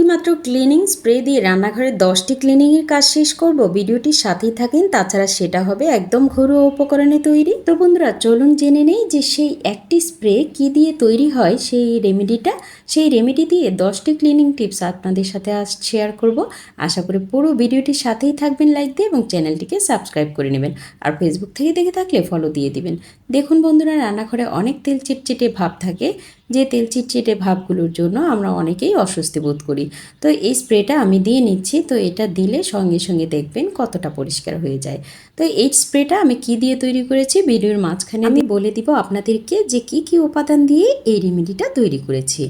একটি মাত্র cleaning spray দিয়ে রান্নাঘরের দশটি ক্লিনিংয়ের কাজ শেষ করব। ভিডিওটির সাথেই থাকেন, তাছাড়া সেটা হবে একদম ঘরোয়া উপকরণে তৈরি। তো বন্ধুরা, চলুন জেনে নেই যে সেই একটি স্প্রে কি দিয়ে তৈরি হয়, সেই রেমেডিটা সেই রেমেডি দিয়ে দশটি ক্লিনিং টিপস আপনাদের সাথে আজ শেয়ার করব। আশা করি পুরো ভিডিওটির সাথেই থাকবেন লাইক দিয়ে এবং চ্যানেলটিকে সাবস্ক্রাইব করে নেবেন। আর ফেসবুক থেকে দেখে থাকলে ফলো দিয়ে দিবেন। দেখুন বন্ধুরা, রান্নাঘরে অনেক তেল চিটচিটে ভাব থাকে। যে তেল চিটচিটে ভাবগুলোর জন্য আমরা অনেকেই অস্বস্তি বোধ করি। তো এই স্প্রেটা আমি দিয়ে নিচ্ছি, তো এটা দিলে সঙ্গে সঙ্গে দেখবেন কতটা পরিষ্কার হয়ে যায়। তো এই স্প্রেটা আমি কি দিয়ে তৈরি করেছি? ভিডিওর মাঝখানে আমি বলে দিব আপনাদেরকে যে কি কি উপাদান দিয়ে এই রেমেডিটা তৈরি করেছি।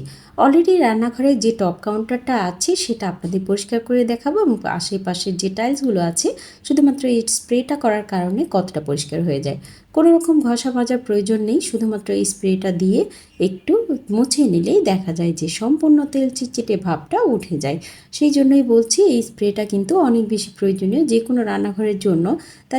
অলরেডি রান্নাঘরে যে টপ কাউন্টারটা আছে সেটা আপনাদের পরিষ্কার করে দেখাবো এবং আশেপাশের যে টাইলসগুলো আছে শুধুমাত্র এই স্প্রেটা করার কারণে কতটা পরিষ্কার হয়ে যায়। কোনো রকম ঘষা মাজার প্রয়োজন নেই শুধুমাত্র এই স্প্রেটা দিয়ে একটু মুছে নিলেই দেখা যায় যে সম্পূর্ণ তেল চিটচিটে ভাবটা উঠে যায়। সেই জন্যই বলছি এই স্প্রেটা কিন্তু অনেক বেশি প্রয়োজনীয় যে কোনো রান্নাঘরের জন্য।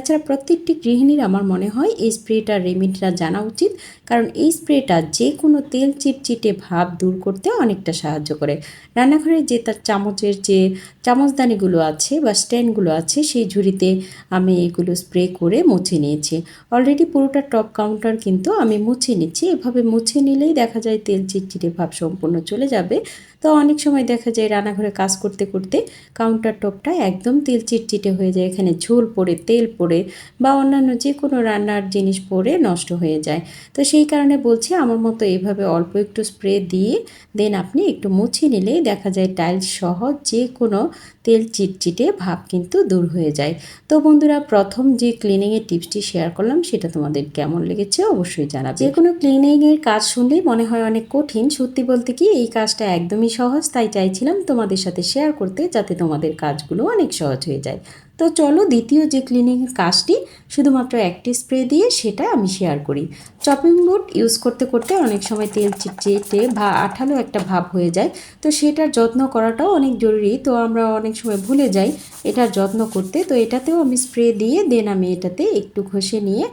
তাছাড়া প্রত্যেকটি গৃহিণীর আমার মনে হয় এই স্প্রেটার রেমিডিটা জানা উচিত, কারণ এই স্প্রেটা যে কোনো তেল চিটচিটে ভাব দূর করতে অনেকটা সাহায্য করে। রান্নাঘরে যে তার চামচের যে চামচদানিগুলো আছে বা স্ট্যান্ডগুলো আছে, সেই ঝুড়িতে আমি এগুলো স্প্রে করে মুছে নিয়েছি। অলরেডি পুরোটা টপ কাউন্টার কিন্তু আমি মুছে নিচ্ছি। এভাবে মুছে নিলেই দেখা যায় তেল চিটচিটে ভাব সম্পূর্ণ চলে যাবে। তো অনেক সময় দেখা যায় রান্নাঘরে কাজ করতে করতে কাউন্টার টপটা একদম তেল চিটচিটে হয়ে যায়। এখানে ঝোল পড়ে, তেল পড়ে বা অন্যান্য যে কোনো রান্নার জিনিস পড়ে নষ্ট হয়ে যায়। তো সেই কারণে বলছি আমার মতো এভাবে অল্প একটু স্প্রে দিয়ে দেন আপনি একটু মুছে নিলেই দেখা যায় টাইলস সহ যে কোনো তেল চিটচিটে ভাব কিন্তু দূর হয়ে যায়। তো বন্ধুরা প্রথম যে ক্লিনিংয়ের টিপসটি শেয়ার করলাম সেটা তোমাদের কেমন লেগেছে অবশ্যই জানাবে। যে কোনো ক্লিনিংয়ের কাজ শুনলেই মনে হয় অনেক কঠিন। সত্যি বলতে কি এই কাজটা একদমই সহজ, তাই চাইছিলাম তোমাদের সাথে শেয়ার করতে যাতে তোমাদের কাজগুলো অনেক সহজ হয়ে যায়। তো চলো দ্বিতীয় যে ক্লিনিং কাজটি শুধুমাত্র একটি স্প্রে দিয়ে সেটা আমি শেয়ার করি। চপিং বোর্ড ইউজ করতে করতে অনেক সময় তেল চিটচিটে ভা আঠালো একটা ভাব হয়ে যায়। তো সেটার যত্ন করাটাও অনেক জরুরি। তো আমরা অনেক সময় ভুলে যাই এটার যত্ন করতে। তো এটাতেও আমি স্প্রে দিয়ে দেন আমি এটাতে একটু ঘষে নিয়ে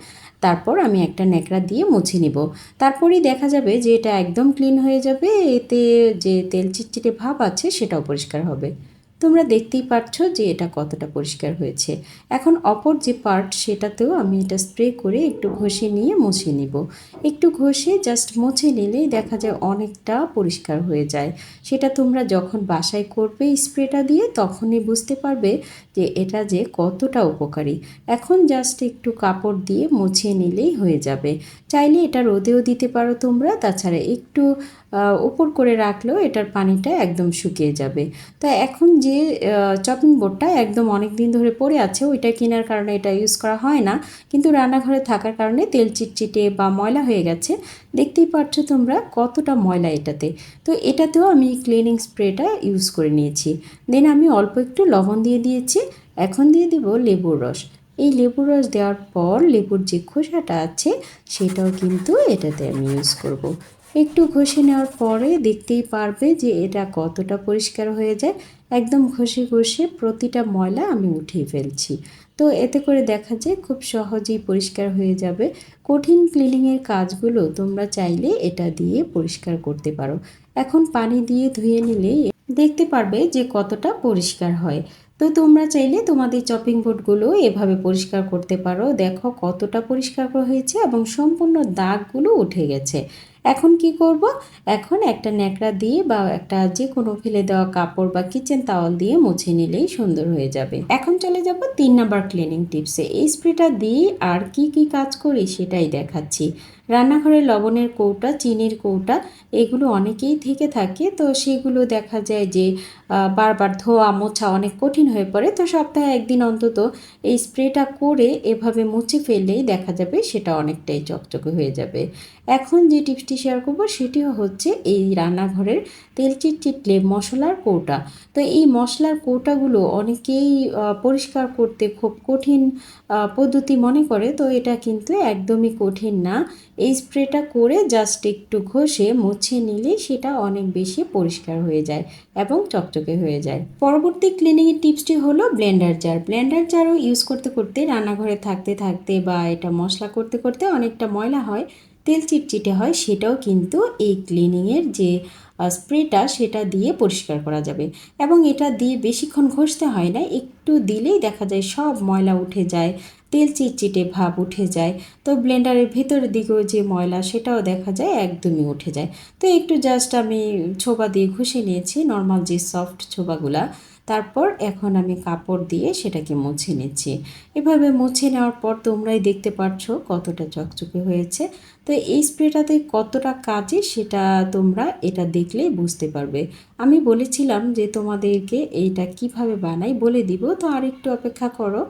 তারপর আমি একটা ন্যাকড়া দিয়ে মুছে নিব। তারপরেই দেখা যাবে যে এটা একদম ক্লিন হয়ে যাবে। এতে যে তেল চিটচিটে ভাব আছে সেটাও পরিষ্কার হবে। তোমরা দেখতেই পাচ্ছ যে এটা কতটা পরিষ্কার হয়েছে। এখন অপর যে পার্ট সেটাতেও আমি এটা স্প্রে করে একটু ঘষে নিয়ে মুছে নিব। একটু ঘষে জাস্ট মুছে নিলেই দেখা যায় অনেকটা পরিষ্কার হয়ে যায়। সেটা তোমরা যখন বাসায় করবে স্প্রেটা দিয়ে, তখনই বুঝতে পারবে যে এটা যে কতটা উপকারী। এখন জাস্ট একটু কাপড় দিয়ে মুছে নিলেই হয়ে যাবে। চাইলে এটা রোদেও দিতে পারো তোমরা, তাছাড়া একটু উপর করে রাখলেও এটার পানিটা একদম শুকিয়ে যাবে। তা এখন যে চপিং বোর্ডটা একদম অনেক দিন ধরে পড়ে আছে, ওইটা কেনার কারণে এটা ইউজ করা হয় না। কিন্তু রান্নাঘরে থাকার কারণে তেল চিটচিটে বা ময়লা হয়ে গেছে। দেখতেই পাচ্ছ তোমরা কতটা ময়লা এটাতে। তো এটাতেও আমি ক্লিনিং স্প্রেটা ইউজ করে নিয়েছি। দেন আমি অল্প একটু লবণ দিয়ে দিয়েছি। এখন দিয়ে দেব লেবুর রস। এই লেবুর রস দেওয়ার পর লেবুর যে খোসাটা আছে, সেটাও কিন্তু এটাতে আমি ইউজ করব। একটু ঘষে নেওয়ার পরে দেখতেই পারবে যে এটা কতটা পরিষ্কার হয়ে যায়। একদম ঘষে ঘষে প্রতিটা ময়লা আমি উঠিয়ে ফেলছি। তো এতে করে দেখা যায় খুব সহজেই পরিষ্কার হয়ে যাবে। কঠিন ক্লিনিংয়ের কাজগুলো তোমরা চাইলে এটা দিয়ে পরিষ্কার করতে পারো। এখন পানি দিয়ে ধুয়ে নিলে দেখতে পারবে যে কতটা পরিষ্কার হয়। তো তোমরা চাইলে তোমাদের চপিং বোর্ডগুলো এভাবে পরিষ্কার করতে পারো। দেখো কতটা পরিষ্কার হয়েছে এবং সম্পূর্ণ দাগগুলো উঠে গেছে। এখন কি করব? এখন একটা ন্যাকড়া দিয়ে বা একটা যে কোনো ফেলে দেওয়া কাপড় বা কিচেন তাওয়াল দিয়ে মুছে নিলেই সুন্দর হয়ে যাবে। এখন চলে যাব তিন নাম্বার ক্লিনিং টিপসে এই স্প্রেটা দিয়ে আর কি কি কাজ করি সেটাই দেখাচ্ছি। রান্নাঘরে লবণের কৌটা, চিনির কৌটা, এগুলো অনেকেই থেকে থাকে। তো সেগুলো দেখা যায় যে বারবার ধোয়া, মোছা অনেক কঠিন হয়ে পড়ে। তো সপ্তাহে একদিন অন্তত এই স্প্রেটা করে এভাবে মুছে ফেললেই দেখা যাবে সেটা অনেকটাই চকচকে হয়ে যাবে। এখন যে টিপসটি শেয়ার করব সেটিও হচ্ছে এই রান্নাঘরের তেল চিটচিটলে মশলার কৌটা। তো এই মশলার কৌটাগুলো অনেকেই পরিষ্কার করতে খুব কঠিন পদ্ধতি মনে করে, তো এটা কিন্তু একদমই কঠিন না। এই স্প্রেটা করে জাস্ট একটু ঘষে মুছে নিলে সেটা অনেক বেশি পরিষ্কার হয়ে যায় এবং চকচকে হয়ে যায়। পরবর্তী ক্লিনিংয়ের টিপসটি হলো ব্লেন্ডার জার ব্লেন্ডার জারও ইউজ করতে করতে রান্নাঘরে থাকতে থাকতে বা এটা মশলা করতে করতে অনেকটা ময়লা হয় তেল চিটচিটে হয়, সেটাও কিন্তু এই ক্লিনিংয়ের যে স্প্রেটা সেটা দিয়ে পরিষ্কার করা যাবে। এবং এটা দিয়ে বেশিক্ষণ ঘষতে হয় না, একটু দিলেই দেখা যায় সব ময়লা উঠে যায়, তেল চিটচিটে ভাব উঠে যায়। তো ব্লেন্ডারের ভিতরের দিকেও যে ময়লা, সেটাও দেখা যায় একদমই উঠে যায়। তো একটু জাস্ট আমি ছোবা দিয়ে ঘষে নিয়েছি নর্মাল যে সফট ছোবাগুলা তারপর এখন আমি কাপড় দিয়ে সেটাকে মুছে নিচ্ছি। এভাবে মুছে নেওয়ার পর তোমরাই দেখতে পাচ্ছ কতটা চকচকে হয়েছে। তো এই স্প্রেটাতে কতটা কাজে সেটা তোমরা এটা দেখলেই বুঝতে পারবে। আমি বলেছিলাম যে তোমাদেরকে এইটা কীভাবে বানাই বলে দিব, তো আর একটু অপেক্ষা করো।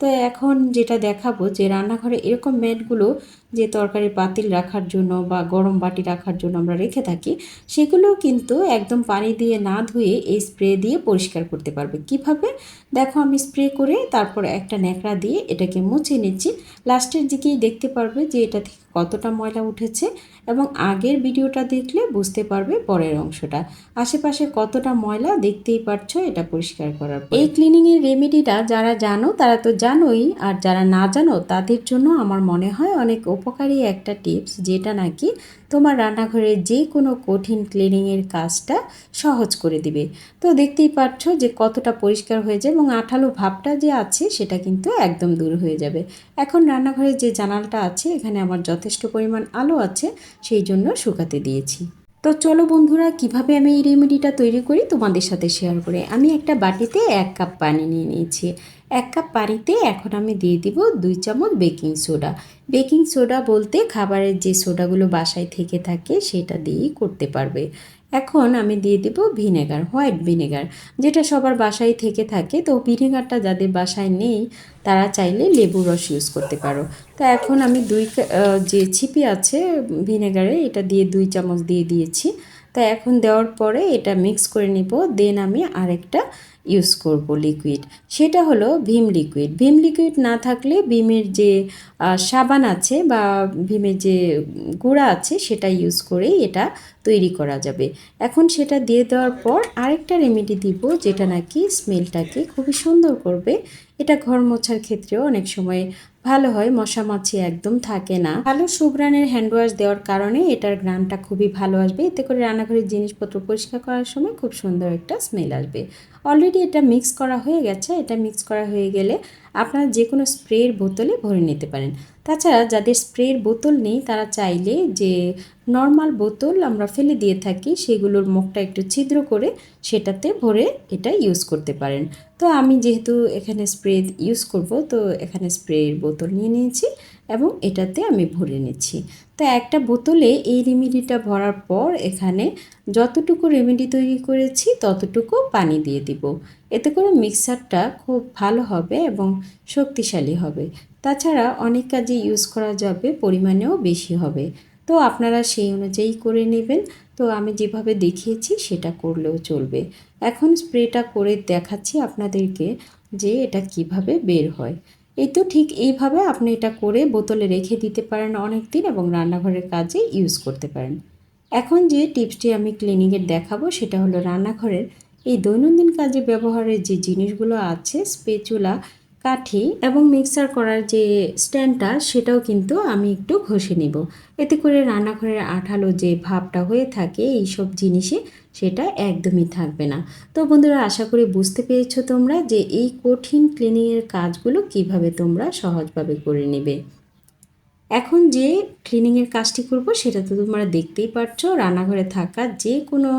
তো এখন যেটা দেখাবো যে রান্নাঘরে এরকম ম্যাটগুলো যে তরকারি পাতিল রাখার জন্য বা গরম বাটি রাখার জন্য আমরা রেখে থাকি সেগুলো কিন্তু একদম পানি দিয়ে না ধুয়ে এই স্প্রে দিয়ে পরিষ্কার করতে পারবে। কীভাবে? দেখো আমি স্প্রে করে তারপর একটা ন্যাকড়া দিয়ে এটাকে মুছে নিচ্ছি। লাস্টের দিকেই দেখতে পারবে যে এটা থেকে কতটা ময়লা উঠেছে এবং আগের ভিডিওটা দেখলে বুঝতে পারবে পরের অংশটা। আশেপাশে কতটা ময়লা দেখতেই পারছ এটা পরিষ্কার করার এই ক্লিনিংয়ের রেমেডিটা যারা জানো তারা তো জানোই, আর যারা না জানো তাদের জন্য আমার মনে হয় অনেক উপকারী একটা টিপস যেটা নাকি তোমার রান্নাঘরের যে কোনো কঠিন ক্লিনিংয়ের কাজটা সহজ করে দিবে। তো দেখতেই পাচ্ছ যে কতটা পরিষ্কার হয়ে যায় এবং আঠালো ভাবটা যে আছে সেটা কিন্তু একদম দূর হয়ে যাবে। এখন রান্নাঘরে যে জানালটা আছে, এখানে আমার যথেষ্ট পরিমাণ আলো আছে, সেই জন্য শুকাতে দিয়েছি। তো চলো বন্ধুরা, কীভাবে আমি এই রেমেডিটা তৈরি করি তোমাদের সাথে শেয়ার করে। আমি একটা বাটিতে এক কাপ পানি নিয়ে নিয়েছি। এক কাপ পানিতে এখন আমি দিয়ে দিব দুই চামচ বেকিং সোডা। বেকিং সোডা বলতে খাবারের যে সোডাগুলো বাসায় থেকে থাকে সেটা দিয়েই করতে পারবে। এখন আমি দিয়ে দেব ভিনেগার, হোয়াইট ভিনেগার, যেটা সবার বাসায় থেকে থাকে। তো ভিনেগারটা যাদের বাসায় নেই, তারা চাইলে লেবু রস ইউজ করতে পারো। তো এখন আমি দুই যে ছিপি আছে ভিনেগারে, এটা দিয়ে দুই চামচ দিয়ে দিয়েছি। তো এখন দেওয়ার পরে এটা মিক্স করে নিব। দেন আমি আরেকটা ইউজ করব লিকুইড সেটা হলো ভীম লিকুইড ভীম লিকুইড না থাকলে ভীমের যে সাবান আছে বা ভীমের যে গুঁড়া আছে সেটা ইউজ করে এটা তৈরি করা যাবে। এখন সেটা দিয়ে দেওয়ার পর আরেকটা রেমেডি দিব যেটা নাকি স্মেলটাকে খুবই সুন্দর করবে। এটা ঘর মোছার ক্ষেত্রেও অনেক সময় ভালো হয়, মশা মাছি একদম থাকে না। ভালো সুব্রানের হ্যান্ডওয়াশ দেওয়ার কারণে এটার গ্রানটা খুবই ভালো আসবে। এতে করে রান্নাঘরের জিনিসপত্র পরিষ্কার করার সময় খুব সুন্দর একটা স্মেল আসবে। অলরেডি এটা মিক্স করা হয়ে গেছে, এটা মিক্স করা হয়ে গেলে আপনারা যে কোনো স্প্রের বোতলে ভরে নিতে পারেন। তাছাড়া যাদের স্প্রের বোতল নেই, তারা চাইলে যে নর্মাল বোতল আমরা ফেলে দিয়ে থাকি, সেগুলোর মুখটা একটু ছিদ্র করে সেটাতে ভরে এটা ইউজ করতে পারেন। তো আমি যেহেতু এখানে স্প্রে ইউজ করব, তো এখানে স্প্রের বোতল নিয়ে নিয়েছি এবং এটাতে আমি ভরে নিচ্ছি। তো একটা বোতলে এই রেমেডিটা ভরার পর এখানে যতটুকু রেমেডি তৈরি করেছি, ততটুকু পানি দিয়ে দিব। এতে করে মিক্সারটা খুব ভালো হবে এবং শক্তিশালী হবে। তাছাড়া অনেক কাজে ইউজ করা যাবে, পরিমাণেও বেশি হবে। তো আপনারা সেই অনুযায়ী করে নেবেন। তো আমি যেভাবে দেখিয়েছি সেটা করলেও চলবে। এখন স্প্রেটা করে দেখাচ্ছি আপনাদেরকে যে এটা কীভাবে বের হয়। এই তো ঠিক এইভাবে আপনি এটা করে বোতলে রেখে দিতে পারেন অনেক দিন এবং রান্নাঘরের কাজে ইউজ করতে পারেন। এখন যে টিপসটি আমি ক্লিনিকের দেখাবো সেটা হলো রান্নাঘরের এই দৈনন্দিন কাজে ব্যবহারের যে জিনিসগুলো আছে স্পেচুলা কাঠি এবং মিক্সার করার যে স্ট্যান্ডটা, সেটাও কিন্তু আমি একটু ঘষে নেব। এতে করে রান্নাঘরের আঠালো যে ভাবটা হয়ে থাকে এই সব জিনিসে সেটা একদমই থাকবে না। তো বন্ধুরা, আশা করি বুঝতে পেরেছ তোমরা যে এই কঠিন ক্লিনিংয়ের কাজগুলো কীভাবে তোমরা সহজভাবে করে নেবে। এখন যে ক্লিনিংয়ের কাজটি করব সেটা তো তোমরা দেখতেই পারছ। রান্নাঘরে থাকা যে কোনো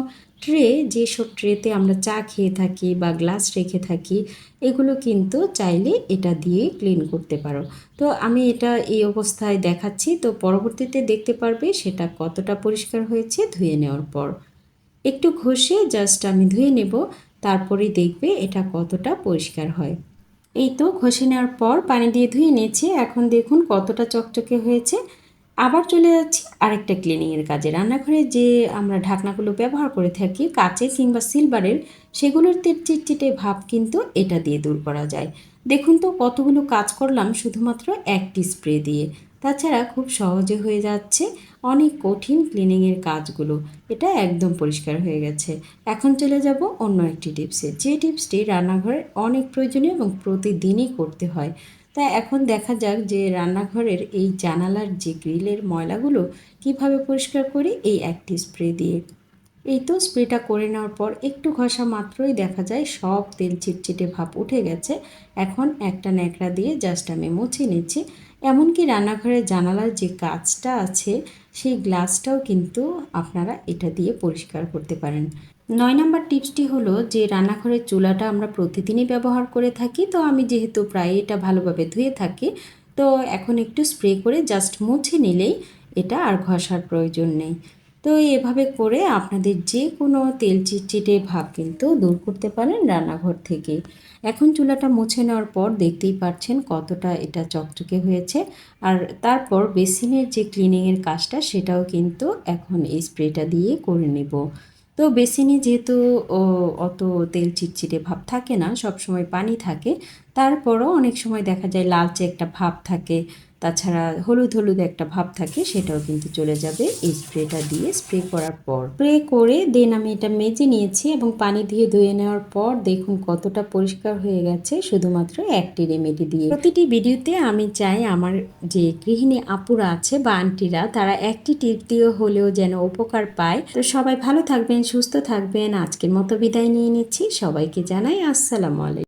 ট্রে যেসব ট্রেতে আমরা চা খেয়ে থাকি বা গ্লাস রেখে থাকি, এগুলো কিন্তু চাইলে এটা দিয়ে ক্লিন করতে পারো। তো আমি এটা এই অবস্থায় দেখাচ্ছি। তো পরবর্তীতে দেখতে পারবে সেটা কতটা পরিষ্কার হয়েছে ধুয়ে নেওয়ার পর। একটু ঘষে জাস্ট আমি ধুয়ে নেব তারপরে দেখবে এটা কতটা পরিষ্কার হয়। এই তো ঘষে নেওয়ার পর পানি দিয়ে ধুয়ে নিয়েছি। এখন দেখুন কতটা চকচকে হয়েছে। আবার চলে যাচ্ছি আরেকটা ক্লিনিংয়ের কাজে। রান্নাঘরে যে আমরা ঢাকনাগুলো ব্যবহার করে থাকি কাচের কিংবা সিলভারের সেগুলোর চিটচিটে ভাব কিন্তু এটা দিয়ে দূর করা যায়। দেখুন তো কতগুলো কাজ করলাম শুধুমাত্র একটি স্প্রে দিয়ে। তাছাড়া খুব সহজে হয়ে যাচ্ছে। অনেক কঠিন ক্লিনিংয়ের কাজগুলো। এটা একদম পরিষ্কার হয়ে গেছে। এখন চলে যাব অন্য একটি টিপসে যে টিপসটি রান্নাঘরের অনেক প্রয়োজনীয় এবং প্রতিদিনই করতে হয়। তাই এখন দেখা যাক যে রান্নাঘরের এই জানালার যে গ্রিলের ময়লাগুলো কীভাবে পরিষ্কার করি এই একটি স্প্রে দিয়ে। এই তো স্প্রেটা করে নেওয়ার পর একটু ঘষা মাত্রই দেখা যায় সব তেল চিটচিটে ভাব উঠে গেছে। এখন একটা ন্যাকড়া দিয়ে জাস্ট আমি মুছে নিচ্ছি। এমনকি রান্নাঘরের জানালার যে কাজটা আছে সেই গ্লাসটাও কিন্তু আপনারা এটা দিয়ে পরিষ্কার করতে পারেন। নয় নাম্বার টিপসটি হলো যে, রান্নাঘরের চুলাটা আমরা প্রতিদিনই ব্যবহার করে থাকি। তো আমি যেহেতু প্রায় এটা ভালোভাবে ধুয়ে থাকি, তো এখন একটু স্প্রে করে জাস্ট মুছে নিলেই এটা আর ঘষার প্রয়োজন নেই। তো এভাবে করে আপনাদের যে কোনো তেল চিটচিটে ভাব কিন্তু দূর করতে পারেন রান্নাঘর থেকে। এখন চুলাটা মুছে নেওয়ার পর দেখতেই পাচ্ছেন কতটা এটা চকচকে হয়েছে। আর তারপর বেসিনের যে ক্লিনিংয়ের কাজটা সেটাও কিন্তু এখন এই স্প্রেটা দিয়ে করে নেব। তো বেসিনে যেহেতু অত তেল চিটচিটে ভাব থাকে না সব সময় পানি থাকে, তারপরও অনেক সময় দেখা যায় লালচে একটা ভাব থাকে। তাছাড়া হলুদ হলুদ একটা ভাব থাকে, সেটাও কিন্তু চলে যাবে। এই স্প্রেটা দিয়ে স্প্রে করার পর। স্প্রে করে দেন আমি এটা মেজে নিয়েছি এবং পানি দিয়ে ধুয়ে নেওয়ার পর দেখুন কতটা পরিষ্কার হয়ে গেছে, শুধুমাত্র একটি রেমেডি দিয়ে। প্রতিটি ভিডিওতে আমি চাই আমার যে গৃহিণী আপুরা আছে বা আন্টিরা, তারা একটি টিপ দিয়ে হলেও যেন উপকার পায়। তো সবাই ভালো থাকবেন, সুস্থ থাকবেন। আজকের মতো বিদায় নিয়ে নিচ্ছি। সবাইকে জানাই আসসালামু আলাইকুম।